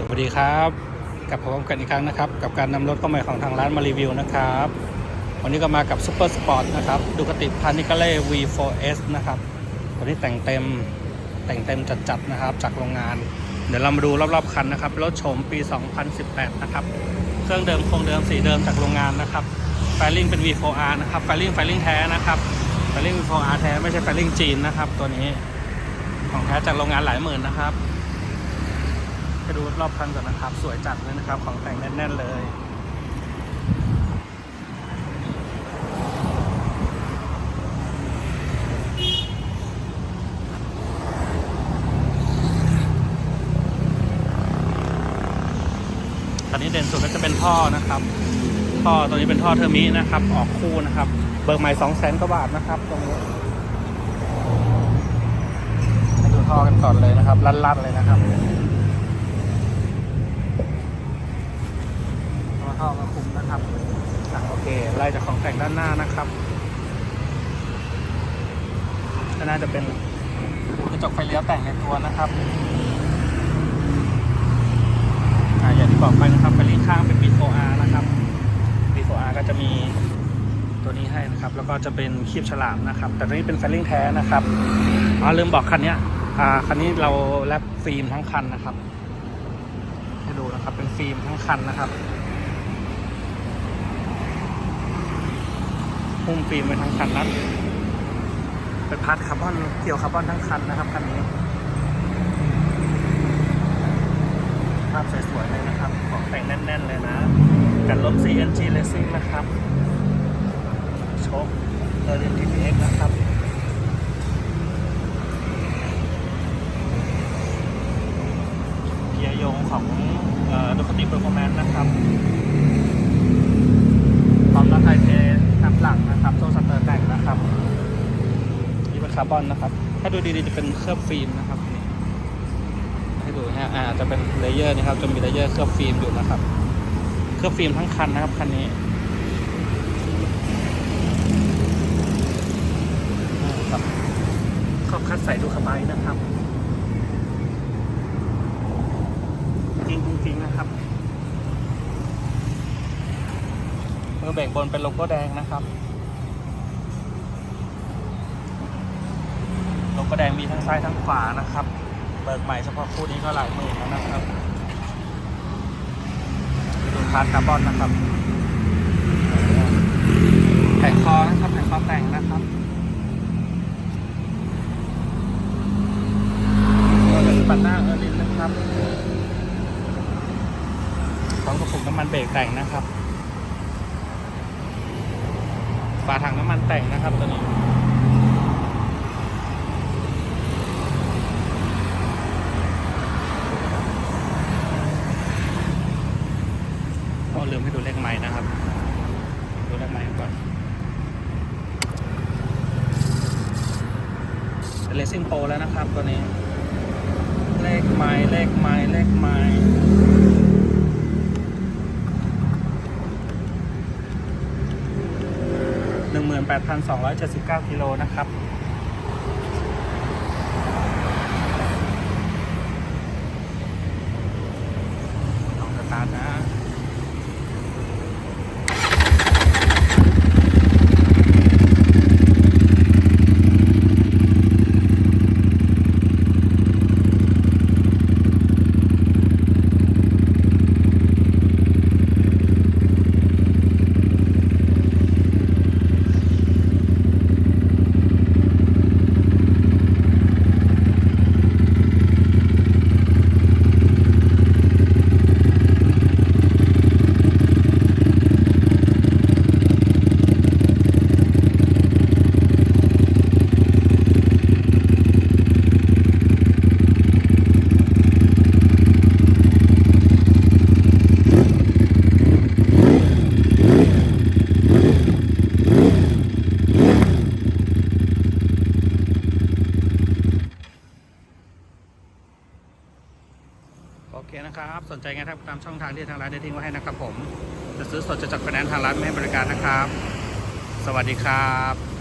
สวัสดีครับกลับมาพบกันอีกครั้งนะครับ กับการนำรถเข้าใหม่ของทางร้านมารีวิวนะครับ วันนี้ก็มากับซูเปอร์สปอร์ตนะครับดูกติพานิกาเล่ V4S นะครับวันนี้แต่งเต็มแต่งเต็มจัดๆนะครับ จากโรงงาน เดี๋ยวเรามาดูรอบๆคันนะครับรถโฉมปี 2018 นะครับ เครื่องเดิมโครงเดิมสีเดิมจากโรงงานนะครับไฟลิ่งเป็น V4R นะครับไฟลิ่งไฟลิ่งแท้นะครับไฟลิ่ง V4R แท้ไม่ใช่ไฟลิ่งจีนนะครับ ตัวนี้ของแท้จากโรงงานหลายหมื่นนะครับ ไปดูรอบคันก่อนนะครับ สวยจัดเลยนะครับ ของแต่งแน่นๆเลยตอนนี้เด่นสุดก็จะเป็นท่อนะครับ ท่อตัวนี้เป็นท่อเทอร์มินะครับ ออกคู่นะครับ เบิกใหม่สองแสนกว่าบาทนะครับ ตรงนี้ให้ดูท่อกันก่อนเลยนะครับ ลั่นๆเลยนะครับ ตัวท่อมาคุมนะครับอะโอเคไล่จากของแต่งด้านหน้านะครับก็น่าจะเป็นกระจกไฟเลี้ยวแต่งในตัวนะครับอ่าอย่างที่บอกไปนะครับไฟลิ้นข้างเป็น B4R นะครับ B4R ก็จะมีตัวนี้ให้นะครับ แล้วก็จะเป็นคีบฉลามนะครับ แต่ตัวนี้เป็นไฟลิ่งแท้นะครับอ๋อลืมบอกคันนี้อ่าคันนี้เราแรปฟิล์มทั้งคันนะครับ ให้ดูนะครับเป็นฟิล์มทั้งคันนะครับ หุ้มฟิล์มไว้ทั้งคันนั้นเป็นพาร์ทคาร์บอนเกี่ยวคาร์บอนทั้งคันนะครับคันนี้ภาพสวยๆเลยนะครับ ของแต่งแน่น ๆ เลยนะ กันลบ CNG Racing นะครับโชคเออร์เรน TPX นะครับเกียร์โยงของดูคติเปอร์ฟอร์แมนซ์นะครับพร้อมรับไทยเท หลังนะครับโซ่สเตอร์แต่งนะครับนี่เป็นคาร์บอนนะครับ ถ้าดูดีๆจะเป็นเคลือบฟิล์มนะครับให้ดูฮะอ่าจะเป็นเลเยอร์นะครับจะมีเลเยอร์เคลือบฟิล์มอยู่นะครับเคลือบฟิล์มทั้งคันนะครับคันนี้ครับขอบคัดใส่ดูคาไบนะครับ จริงจริงๆนะครับเมื่ อเบรกบนเป็นโลโก้แดงนะครับ โลโก้แดงมีทั้งซ้ายทั้งขวานะครับ เบิกใหม่เฉพาะคู่นี้ก็หลายหมื่นแล้วนะครับดูพาร์ทคาร์บอนนะครับแผงคอนะครับแผงคอแต่งนะครับก็เป็นปันหน้าเออร์ลินนะครับพร้อมกระปุกน้ำมันเบรกแต่งนะครับ ฝาถังน้ำมันแต่งนะครับตัวนี้ก็ลืมให้ดูเลขไม้นะครับ ดูเลขไม้ก่อนเป็นเลซิ่งโปรแล้วนะครับตัวนี้ เลขไม้เลขไม้เลขไม้ หนึ่งหมื่นแปดพันสองร้อยเจ็ดสิบเก้ากิโลนะครับ ลองสตาร์ทนะ โอเคนะครับ สนใจไงครับตามช่องทางที่ทางร้านได้ทิ้งไว้ให้นะครับผม จะซื้อสดจะจัดไฟแนนซ์ทางร้านไม่ให้บริการนะครับ สวัสดีครับ